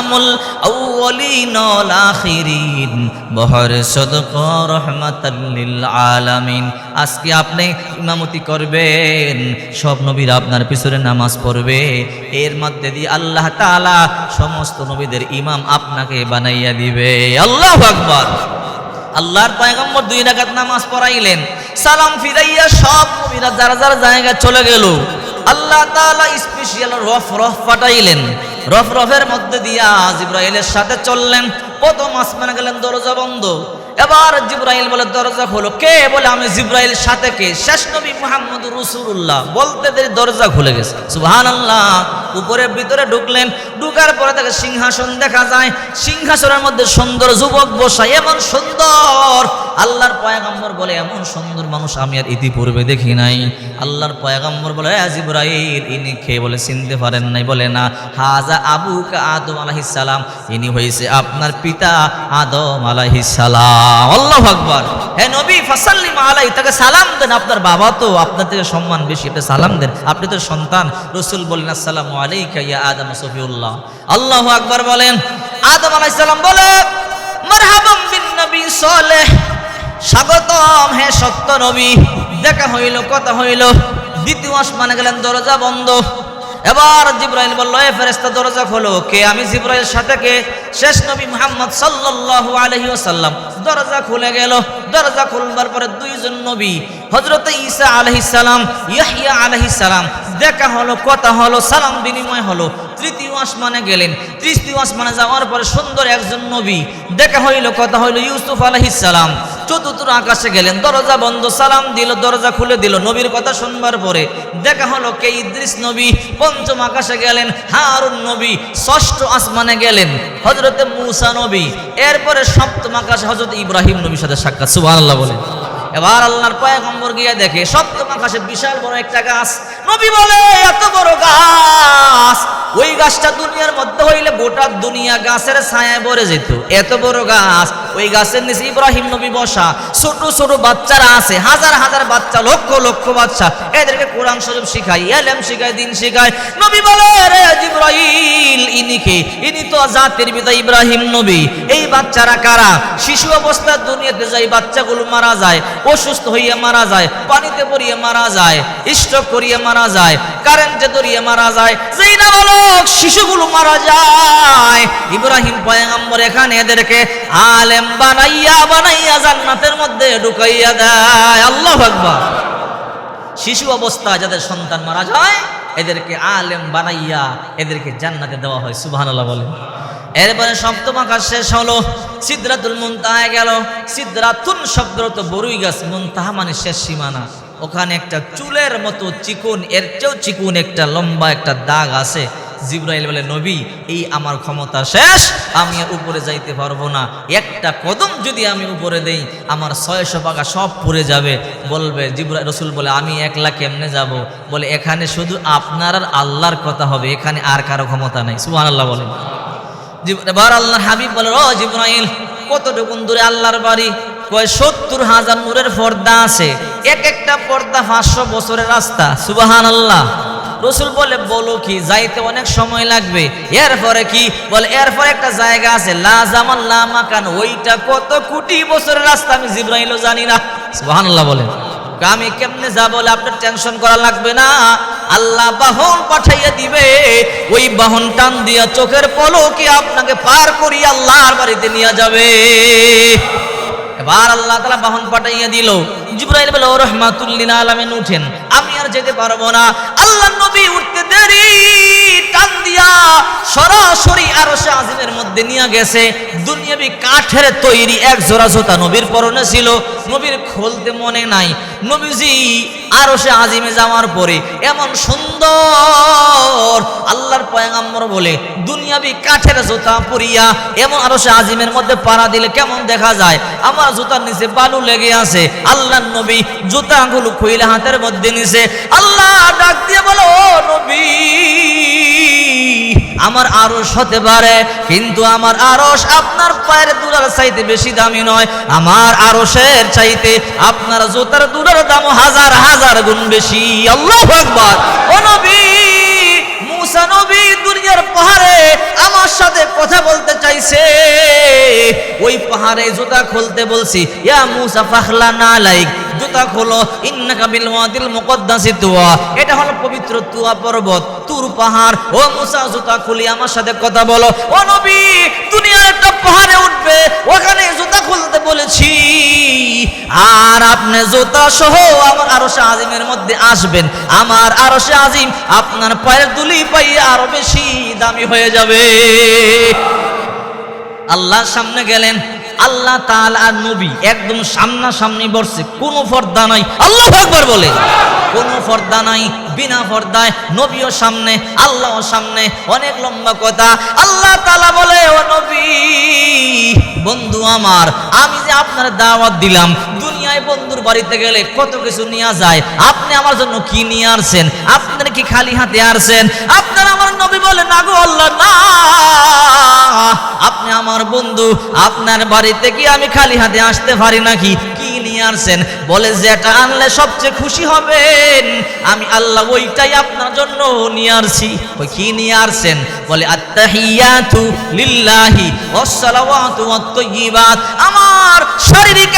ইমামুল আউওয়ালিন ওয়াল আখিরিন। বহর সদকা রহমাতাল লিল আলামিন। আজকে আপনি ইমামতি করবেন, সব নবীরা আপনার পিছনে নামাজ পড়বে। এর মধ্যে দিয়ে আল্লাহ তাআলা সমস্ত নবীদের ইমাম আপনাকে বানাইয়া দিবে। আল্লাহু আকবার। আল্লাহর পয়গম্বর দুই রাকাত নামাজ পড়াইলেন। সালাম ফিরাইয়া সব নবীরা যারা যারা জায়গা চলে গেল, আল্লাহ তাআলা স্পেশাল রফ রফ পাঠাইলেন। রফ রফের মধ্যে দিয়া জিব্রাইলের সাথে চললেন। প্রথম আসমানে গেলেন, দরজা বন্ধ। এবার জিব্রাইল বলে, দরজা খোলো। কে? বলে, আমি জিব্রাইল, সাথে কে? শেষ নবী মোহাম্মদ রসুল্লাহ বলতে দেরি, দরজা খুলে গেছে। সুবহানাল্লাহ, উপরে, ভিতরে ঢুকলেন। ঢুকার পরে তাকে সিংহাসন দেখা যায়। সিংহাসনের মধ্যে সুন্দর যুবক বসা, এমন সুন্দর আল্লাহর পয়গম্বর বলে, এমন সুন্দর মানুষ আমি আর ইতিপূর্বে দেখি নাই। আল্লাহর পয়গম্বর বলে, "এ জিব্রাইল, ইনি খেয়ে বলে, চিনতে পারেন নাই। বলে, না, হাজা আবু আদম সালাম, ইনি হয়েছে আপনার পিতা আদম আলাইহিস সালাম। আল্লাহু আকবার। হে নবী, ফাসাল্লিম আলাই তাকে সালাম দেন। আপনার বাবা তো আপনার থেকে সম্মান বেশি আপনি সালাম দেন। আপনি তো সন্তান। রসুল বলেন আসসালামু আলাইকা ইয়া আদম সফিউল্লাহ। আল্লাহু আকবার বলেন, আদম আলাইহিস সালাম বলে, মারহাবাম বিন নবী সালেহ। স্বাগতম, হে সত্য নবী। দেখা হইল, কথা হইল। দ্বিতীয় আসমানে গেলেন, দরজা বন্ধ। এবার জিব্রাইল বলল, এ ফেরেস্তা দরজা খোলো। কে? আমি জিব্রাইল সাথে কে? শেষ নবী মুহাম্মদ সাল্লাল্লাহু আলাইহি ওয়াসাল্লাম দরজা খুলে গেল। দরজা খুলবার পরে দুইজন নবী, হযরত ঈসা আলাইহিস সালাম, ইয়াহইয়া আলাইহিস দেখা হলো, কথা হলো, সালাম বিনিময় হলো। তৃতীয় আসমানে গেলেন। তৃতীয় আসমানে যাওয়ার পরে সুন্দর একজন নবী, দেখা হইল, কথা হইল, ইউসুফ আলাইহিস চতুর্থ আকাশে গেলেন, দরজা বন্ধ, সালাম দিল, দরজা খুলে দিল, নবীর কথা শুনবার পরে দেখা হলো কে? ইদ্রিস নবী। পঞ্চম আকাশে গেলেন, হারুন নবী, ষষ্ঠ আসমানে গেলেন হজরতে মুসা নবী। এরপরে সপ্তম আকাশে হজরত ইব্রাহিম নবীর সাথে সাক্ষাৎ, সুবহানাল্লাহ বলে এবার আল্লাহর পয়গম্বর গিয়ে দেখে সপ্তম আকাশে বিশাল বড় একটা গাছ। নবী বলে, এত বড় গাছ। ওই গাছটা দুনিয়ার মধ্যে হইলে গোটা দুনিয়া গাছের ছায়ায় ভরে যেত। এত বড় গাছ। ওই গাছের নিচে ইব্রাহিম নবী বসা। ছোট ছোট বাচ্চারা আছে, হাজার হাজার বাচ্চা, লক্ষ লক্ষ বাচ্চা। এদেরকে কোরআন শরীফ শিখাই এলেম শিখায়, দিন শিখায়। নবী বলে, রে জিব্রাইল, ইনি কে? ইনি তো জাতির পিতা ইব্রাহিম নবী। এই বাচ্চারা কারা? শিশু অবস্থায় দুনিয়াতে যাই বাচ্চাগুলো মারা যায়। অসুস্থ হইয়া মারা যায়, পানিতে পড়িয়ে মারা যায় স্ট্রোক করিয়ে মারা যায় কারেন্টে দড়িয়ে মারা যায়, যেই না বালক শিশুগুলো মারা যায়। ইব্রাহিম পয়গম্বর এখানে এদেরকে আলেম বানাইয়া বানাইয়া জান্নাতের মধ্যে ঢুকাইয়া দেয়। আল্লাহ আকবার। শিশু অবস্থা যাদের সন্তান মারা যায়, এদেরকে আলেম বানাইয়া এদেরকে জান্নাতে দেওয়া হয়, সুবহানাল্লাহ বলে এরপরে সপ্তম আকাশ শেষ হলো সিদ্ধাতুল মুনতাহা গেল। সিদ্ধাতুন শব্দ তো বড়ই গাছ, মুনতাহা মানে শেষ সীমানা। ওখানে একটা চুলের মতো চিকুন, এর চেয়েও চিকুন একটা লম্বা একটা দাগ আছে। জিব্রাইল বলে, নবী, এই আমার ক্ষমতা শেষ, আমি উপরে যাইতে পারব না। একটা কদম যদি আমি উপরে দেই, আমার ছয়শো পাকা সব পড়ে যাবে। বলবে জিব্রাইল, রসুল বলে, আমি একলা কেমনে যাব? বলে, এখানে শুধু আপনার আর আল্লাহর কথা হবে, এখানে আর কারও ক্ষমতা নেই। সুহান আল্লাহ বলে। এবার আল্লাহর হাবিব বলে, ও জিব্রাইল, কতটুকুন দূরে আল্লাহর বাড়ি? কয়, সত্তর হাজার নূরের পর্দা আছে। এক একটা পর্দা পাঁচশো বছরের রাস্তা। সুবাহান আল্লাহ রসুল বলে, বলো কি, যাইতে অনেক সময় লাগবে। এরপরে কি? বলে, এরপরে একটা জায়গা আছে, লা জামান লা মাকান, ওইটা কত কোটি বছরের রাস্তা আমি জিব্রাইলও জানি না। সুবাহান আল্লাহ বলে। আমি কেমনে যা বলে আপনার টেনশন করা লাগবে না? আল্লাহ বাহন পাঠাইয়া দিবে। ওই বাহন টান দিয়া চোখের পলকে আপনাকে পার করি আল্লাহর বাড়িতে নিয়ে যাবে। এবার আল্লাহ তালা বাহন পাঠাইয়া দিল। জিব্রাইল বলে ও রহমাতুল্লিন আলামিন, উঠেন। আমি আর যেতে পারব না। আল্লাহ নবী উঠতে দেরি। টান দিয়া সরাসরি সে আজিমের মধ্যে নিয়ে গেছে। দুনিয়াবি কাঠের তৈরি এক জোড়া জোতা নবীর পরনে ছিল। নবীর খোলতে মনে নাই। নবীজি আরও সে আজিমে যাওয়ার পরে এমন সুন্দর আল্লাহর পয়গাম্বর বলে, দুনিয়াবি কাঠের জুতা পরিয়া এমন আরও সে আজিমের মধ্যে পাড়া দিলে কেমন দেখা যায়? আমার জুতার নিচে বালু লেগে আছে। আল্লাহ নবী জুতাগুলো খুইলে হাতের মধ্যে নিছে। আল্লাহ ডাক দিয়ে বলো নবী আমার আরস হতে পারে, কিন্তু আমার আরস আপনার পায়ের দুলার চাইতে বেশি দামি নয়। আমার আরসের চাইতে আপনার জুতার দুলার দাম হাজার হাজার গুণ বেশি। আল্লাহ আকবার। ও নবী, মুসা নবী দুনিয়ার পাহাড়ে আমার সাথে কথা বলতে চাইছে। ওই পাহাড়ে জুতা খুলতে বলছি, ইয়া মুসা ফাখলা না লাইক, জুতা খোলো, ইন্নাকা বিল ওয়াদিল মুকদ্দাসি তুয়া। এটা হলো পবিত্র তুয়া পর্বত। তুর পাহাড়। ও মুসা, জুতা খুলি, আমার সাথে কথা বলো। ও নবী, দুনিয়ার একটা পাহাড়ে উঠবে, ওখানে জুতা খুলতে বলেছি। আর আপনি জুতা সহ আমার আরশে আজিমের মধ্যে আসবেন। আমার আরশে আজিম আপনার পায়ের দুলি পাইয়ে আরও বেশি দামি হয়ে যাবে। আল্লাহর সামনে গেলেন আল্লাহ তাল আর নবী একদম সামনাসামনি বসছে, কোনো পর্দা নাই। আল্লাহ একবার বলে। কোনো পর্দা নাই, বিনা পর্দায় নবীও সামনে, আল্লাহও সামনে, অনেক লম্বা কথা। আল্লাহ তালা বলে, ও নবী, বন্ধু আমার, আমি যে আপনার দাওয়াত দিলাম দুনিয়ায় বন্ধুর বাড়িতে গেলে কত কিছু নিয়ে যায়? আপনি আমার জন্য কি নিয়ে আসছেন? আপনার কি খালি হাতে আসছেন? আপনার আমার নবী বলে, না গো আল্লাহ, না। আপনি আমার বন্ধু, আপনার বাড়িতে কি আমি খালি হাতে আসতে পারি নাকি? কি নিয়ে আসছেন? বলে, যেটা আনলে সবচেয়ে খুশি হবেন। আমি আল্লাহ ওইটাই আপনার জন্য নিয়ে আসছি। ওই কি নিয়ে আসছেন? বলে, আত্তাহিয়াতু লিল্লাহি ওয়াসসালাওয়াতু ওয়াত-তাইয়্যিবাত আমার শারীরিক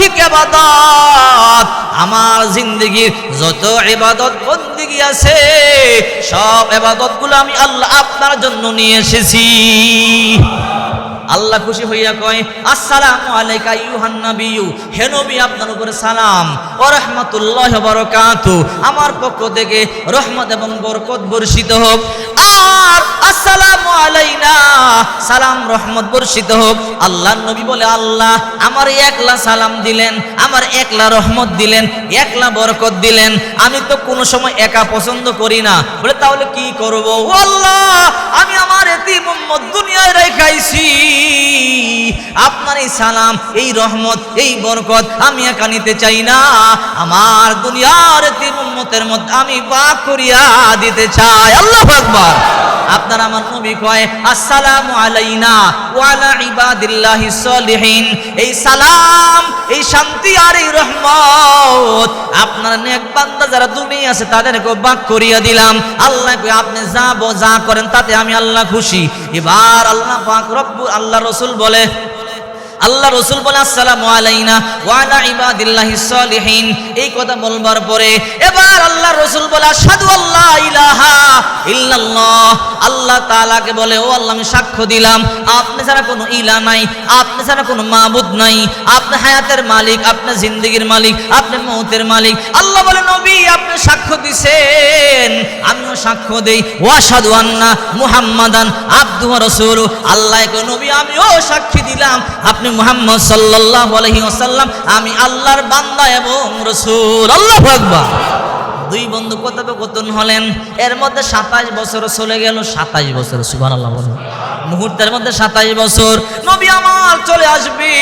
মৌখিক ইবাদত আমার জিন্দগির যত ইবাদত বন্দিগি আছে, সব ইবাদতগুলো আমি আল্লাহ আপনার জন্য নিয়ে এসেছি। আল্লাহ খুশি হইয়া কয়, আসসালামু আলাইকা ইউহান নাবিয়্যু, হে নবী, আপনার উপরে সালাম, ও রাহমাতুল্লাহি বারাকাতু। আমার পক্ষ থেকে রহমত এবং বরকত বর্ষিত হোক। আর আসসালামু আলাইনা। সালাম, রহমত বর্ষিত হোক। আল্লাহর নবী বলে, আল্লাহ, আমার একলা সালাম দিলেন, আমার একলা রহমত দিলেন, একলা বরকত দিলেন। আমি তো কোনো সময় একা পছন্দ করি না। বলে, তাহলে কি করব? ও আল্লাহ, আমি আমার এতিম উম্মত দুনিয়ায় রেখাইছি। আপনার এই সালাম, এই রহমত, এই বরকত আমি একা নিতে চাই না। আমার দুনিয়ার এতিম উম্মতের মধ্যে আমি বাক করিয়া দিতে চাই। আল্লাহ আকবার। আপনার আমার নবী কয়, আসসালামু আলাইনা ওয়া আলা ইবাদিল্লাহিস সলিহিন। এই সালাম, এই শান্তি আর এই রহমত আপনার নেক বান্দা যারা দুনিয়া আছে তাদেরকে বাক করিয়া দিলাম। আল্লাহ আপনি যা যা করেন তাতে আমি আল্লাহ খুশি। এবার আল্লাহ পাক রব্বু আল্লাহ রসুল বলে আল্লাহ রসুল বলে, আসসালামু আলাইনা ওয়ালা ইবাদিল্লাহি সলিহিন। এই কথা বলবার পরে এবার আল্লাহ রসুল বলে, আশহাদু আল্লাহ ইলাহা ইল্লাল্লাহ। আল্লাহ তাআলাকে বলে, ও আল্লাহ, আমি সাক্ষ্য দিলাম, আপনি ছাড়া কোনো ইলা নাই, আপনি ছাড়া কোনো মাবুদ নাই। আপনি হায়াতের মালিক, আপনি জিন্দেগির মালিক, আপনি মৌতের মালিক। আল্লাহ বলে, নবী, আপনি সাক্ষ্য দিছেন। আমিও সাক্ষ্য দেই, ওয়াশহাদু আন্না মুহাম্মাদান আব্দু রাসূলু আল্লাহ নবী, আমিও সাক্ষী দিলাম, আপনি মুহাম্মদ সাল্লাল্লাহু আলাইহি ওয়াসাল্লাম, আমি আল্লাহর বান্দা এবং রাসূল। আল্লাহু আকবার। দুই বন্ধু কথোপকথন হলেন, এর মধ্যে সাতাশ বছর চলে গেল, সাতাশ বছর সুবান আল্লাহ মুহূর্তের মধ্যে সাতাশ বছর, নবী আমার চলে আসবি।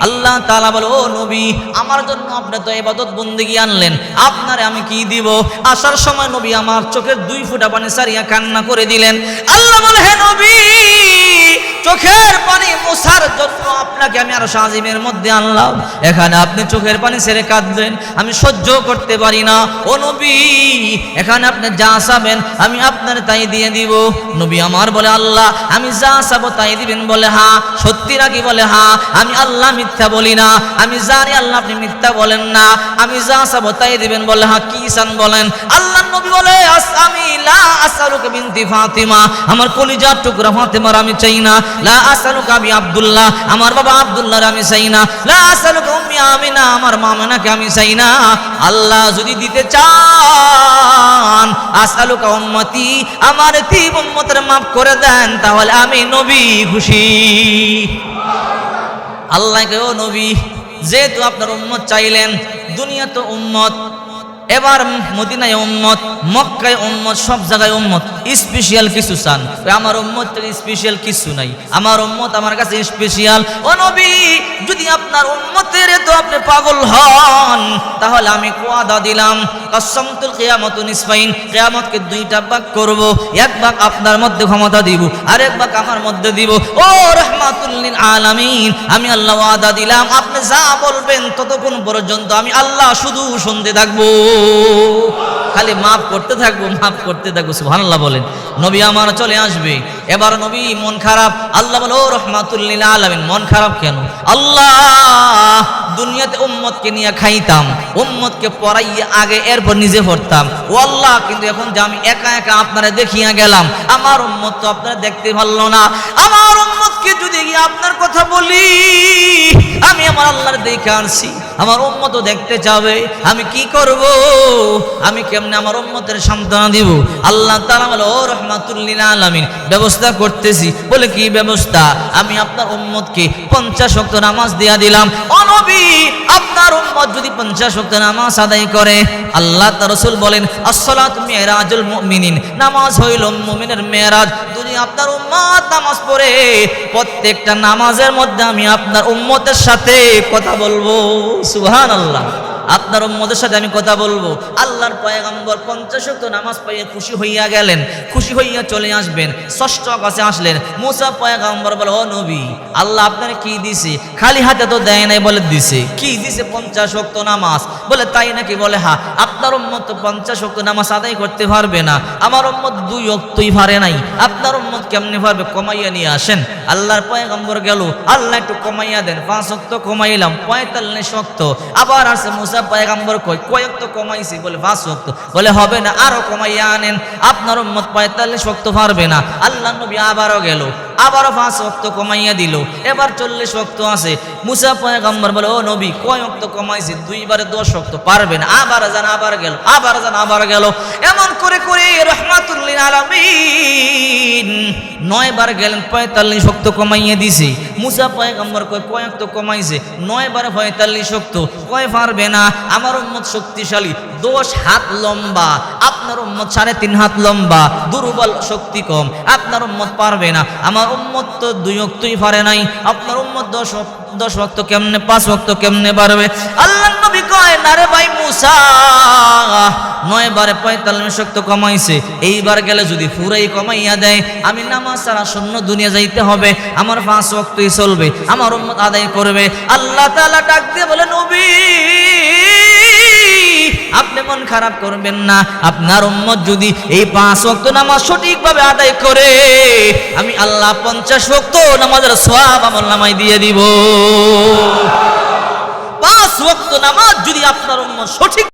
আল্লাহ তালা বলো, ও নবী, আমার জন্য আপনি তো এবাদত বন্দিগি আনলেন। আপনারে আমি কি দিব? আসার সময় নবী আমার চোখের দুই ফুটা পানি সারিয়া কান্না করে দিলেন। আল্লাহ বলে, হে নবী চোখের পানি মোছার জন্য আপনাকে আমি আরও সাজিমের মধ্যে আনলাম। এখানে আপনি চোখের পানি ছেড়ে কাঁদলেন, আমি সহ্য করতে পারি না। ও নবী, এখানে আপনি যা চাবেন, আমি আপনার তাই দিয়ে দিব। নবী আমার বলে, আল্লাহ, আমি যা চাবো তাই দিবেন। বলে, হা, সত্যি নাকি বলে, হা, আমি আল্লাহ মিথ্যা বলি না। আমি জানি আল্লাহ আপনি মিথ্যা বলেন না। আমি যা চাবো তাই দিবেন। বলে, হা, কি চান বলেন? আল্লাহ নবী বলে আমি, লা বিনতি ফাতিমা। আমার কলিজার টুকরা ফাতিমার আমি চাই না। লা আব্দুল্লাহ, আমার বাবা আব্দুল্লাহর আমি চাই না। লা উম্মি আমিনা, আমার আমি চাই না। আল্লাহ যদি দিতে চান, আসালুকা উম্মতি আমার তিব উম্মতের করে দেন, তাহলে আমি নবী খুশি। আল্লাহকে ও নবী, যেহেতু আপনার উম্মত চাইলেন, দুনিয়া তো উম্মত। এবার মদিনায় উম্মত, মক্কায় উম্মত, সব জায়গায় উম্মত। স্পেশাল কিছু চান। আমার উম্মত স্পেশাল কিছু নাই। আমার উম্মত আমার কাছে স্পেশাল ও নবী, যদি আপনার উম্মতের তো আপনি পাগল হন। তাহলে আমি কোয়াদা দিলাম কসমতুল কিয়ামত নিসফাইন, কিয়ামতকে দুইটা ভাগ করব, এক ভাগ আপনার মধ্যে ক্ষমতা দিব আর এক ভাগ আমার মধ্যে দিব। ও রহমাতুল্লিল আলামিন, আমি আল্লাহ ওয়াদা দিলাম, আপনি যা বলবেন ততক্ষণ পর্যন্ত আমি আল্লাহ শুধু শুনতে থাকব। খালি মাফ করতে থাকব, মাফ করতে থাকব, সুবহানাল্লাহ বলেন। নবী আমার চলে আসবে। এবার নবী মন খারাপ, আল্লাহ বলো রহমাতুল্লিল আলামিন, মন খারাপ কেন? আল্লাহ, দুনিয়াতে উম্মতকে নিয়ে খাইতাম, উম্মতকে পড়াইয়ে আগে এরপর নিজে পড়তাম। ও আল্লাহ, কিন্তু এখন যে আমি একা একা আপনারা দেখিয়া গেলাম, আমার উম্মত তো আপনারা দেখতে পারল না। আমার উম্মতকে যদি আপনার কথা বলি, আমি আমার আল্লাহর দেখে আনছি। আমার উম্মতও দেখতে চাবে, আমি কি করব? আমি কেমনে আমার উম্মতের সান্ত্বনা দিব? আল্লাহ তাআলা বলে, ও রহমাতুল্লিল আলামিন, ব্যবস্থা করতেছি। বলে, কি ব্যবস্থা? আমি আপনার উম্মতকে পঞ্চাশ ওয়াক্ত নামাজ দিয়া দিলাম। ও নবী, আপনার উম্মত যদি পঞ্চাশ শক্ত নামাজ আদায় করে, আল্লাহ তার রসুল বলেন, আসসালাতু মিরাজুল মুমিনিন। নামাজ হইল মুমিনের মেরাজ। যদি আপনার উম্মত নামাজ পড়ে, প্রত্যেকটা নামাজের মধ্যে আমি আপনার উম্মতের সাথে কথা বলব। সুবহানাল্লাহ। আপনার উম্মদের সাথে আমি কথা বলব। আল্লাহর পয়গম্বর পঞ্চাশ তো নামাজ পাইয়ে খুশি হইয়া গেলেন, খুশি হইয়া চলে আসবেন, ষষ্ঠ কাছে আসলেন। মুসা পয়গম্বর বলে, ও নবী, আল্লাহ আপনার কি দিছে? খালি হাতে তো দেয় নাই বলে দিছে। কি দিছে পঞ্চাশ শক্ত নামাজ? বলে, তাই নাকি? বলে, হা, আপনার উম্মত পঞ্চাশ শক্ত নামাজ আদায় করতে পারবে না। আমার উম্মত দুই ওয়াক্তই পারে নাই। আপনার উম্মত কেমনে পারবে? কমাইয়া নিয়ে আসেন। আল্লাহর পয়গম্বর গেল, আল্লাহ একটু কমাইয়া দেন। পাঁচ শক্ত কমাইলাম, পঁয়তাল্লিশ শক্ত আবার আসে মুসা পয়গম্বর কই? কয়েক তো কমাইছি? বলে, পাঁচ ওয়াক্ত। বলে, হবে না, আরও কমাইয়া আনেন। আপনার উম্মত পঁয়তাল্লিশ ওয়াক্ত পারবে না। আল্লাহ নবী আবারও গেল। আবারও পাঁচ ওয়াক্ত কমাইয়া দিল। এবার চল্লিশ ওয়াক্ত আছে। মুসা পয়গম্বর বলে, ও নবী, কয় ওয়াক্ত কমাইছে? দুইবারে দশ ওয়াক্ত পারবে না। আবার যান আবার গেল, আবার যান আবার গেল। এমন করে করে রহমাতুল্লিল আলামিন। নয় বার গেলেন, পঁয়তাল্লিশ শক্ত কমাইয়ে দিছে। মুসা পয়গম্বর কয় কয়েক তো কমাইছে? নয় বার পঁয়তাল্লিশ শক্ত কয়, পারবে না। আমার উম্মত শক্তিশালী। দশ হাত লম্বা। আপনার উম্মত সাড়ে তিন হাত লম্বা। দুর্বল শক্তি কম। আপনার উম্মত পারবে না। আমার উম্মত তো দুই অক্তই পারে নাই। আপনার উম্মত দশ দশ অক্ত কেমনে, পাঁচ অক্ত কেমনে পারবে আল্লাহ নবী কয়, না রে ভাই মুসা নয় বারে পঁয়তাল্লিশ শক্ত কমাইছে। এইবার গেলে যদি পুরাই কমাইয়া দেয়, আমি নামাজ সারা শূন্য দুনিয়া যাইতে হবে। আমার পাঁচ ওয়াক্তই চলবে, আমার উম্মত আদায় করবে। আল্লাহ তাআলা ডাক দিয়ে বলে, নবী, আপনি মন খারাপ করবেন না। আপনার উম্মত যদি এই পাঁচ ওয়াক্ত নামাজ সঠিকভাবে আদায় করে, আমি আল্লাহ পঞ্চাশ ওয়াক্ত নামাজের সওয়াব আমল নামায় দিয়ে দিব। পাঁচ ওয়াক্ত নামাজ যদি আপনার উম্মত সঠিক